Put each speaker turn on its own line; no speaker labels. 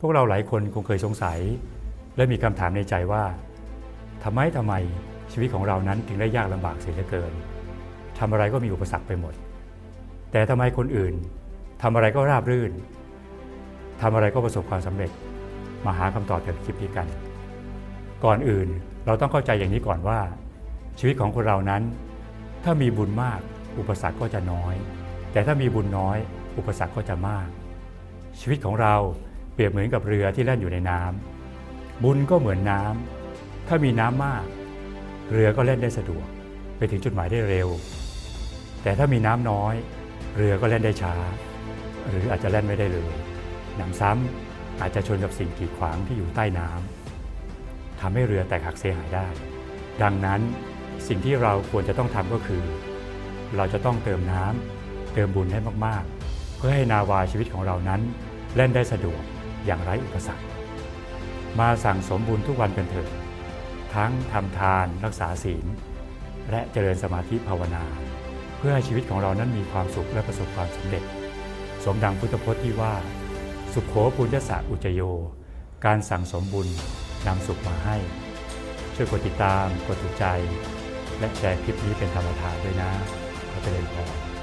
พวกเราหลายคนคงเคยสงสัย และมีคำถามในใจว่าทำไมทำไมชีวิตของเรานั้นถึงได้ยากลำบากเสียเหลือเกินทำอะไรก็มีอุปสรรคไปหมด แต่ทำไมคนอื่นทำอะไรก็ราบรื่นทำอะไรก็ประสบความสำเร็จ มาหาคำตอบจากคลิปนี้กัน ก่อนอื่นเราต้องเข้าใจอย่างนี้ก่อนว่า ชีวิตของคนเรานั้น ถ้ามีบุญมาก อุปสรรคก็จะน้อย แต่ถ้ามีบุญน้อย อุปสรรคก็จะมาก ชีวิตของเรา เปรียบเหมือนกับเรือที่แล่นอยู่ในน้ำบุญก็เหมือนน้ำถ้ามีน้ำมาก เรือก็เล่นได้สะดวก ไปถึงจุดหมายได้เร็ว แต่ถ้ามีน้ำน้อย เรือก็เล่นได้ช้า หรืออาจจะเล่นไม่ได้เลยหนำซ้ำอาจจะชนกับสิ่งกีดขวางที่อยู่ใต้น้ำทำให้เรือแตกหักเสียหายได้ ดังนั้นสิ่งที่เราควรจะต้องทำก็คือ เราจะต้องเติมน้ำเติมบุญให้มากๆ เพื่อให้นาวาชีวิตของเรานั้นเล่นได้สะดวก อย่างไร้อุปสรรค มาสั่งสมบุญทุกวันกันเถิด ทั้งทำทานรักษาศีล และเจริญสมาธิภาวนา เพื่อให้ชีวิตของเรานั้นมีความสุขและประสบความสำเร็จ สมดังพุทธพจน์ที่ว่า สุขโขปุญญสะอุจโย การสั่งสมบุญนำสุขมาให้ ช่วยกดติดตาม กดถูกใจ และแชร์คลิปนี้เป็นธรรมทานด้วยนะขอเจริญพร